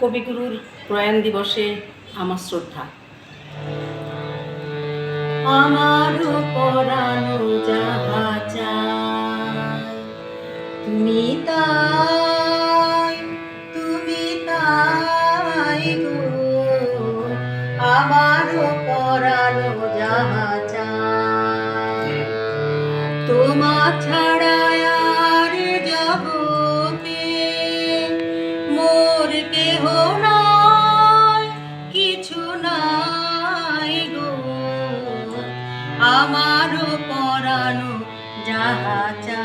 কবিগুরুর প্রয়াণ দিবসে আমার শ্রদ্ধা। আমার পরানো যাহা তুমি তাই তুমি তাই গো। আমার পরানো যাহা তোমার শোনাই গো। আমারও পরানো যাহা চা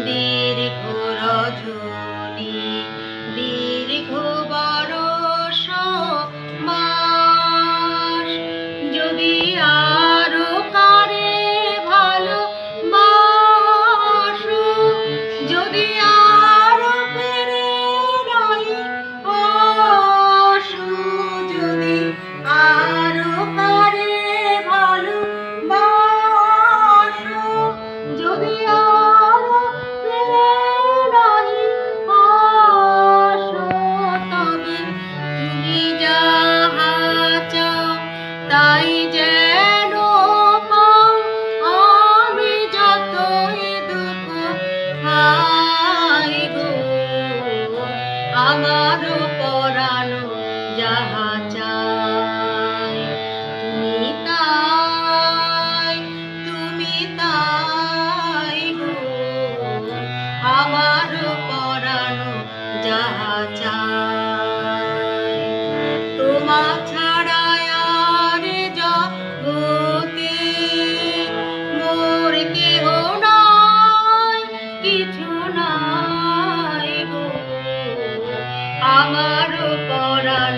বন্দী যেন আমি যতই দুঃখ খাই গো আমার আমার পরাণ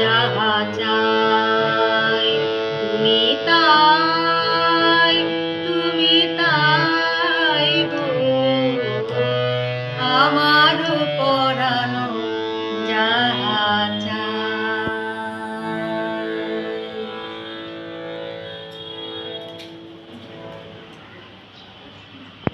যাহা চাই তুমি তাই তুমি তাই গো আমার পরাণ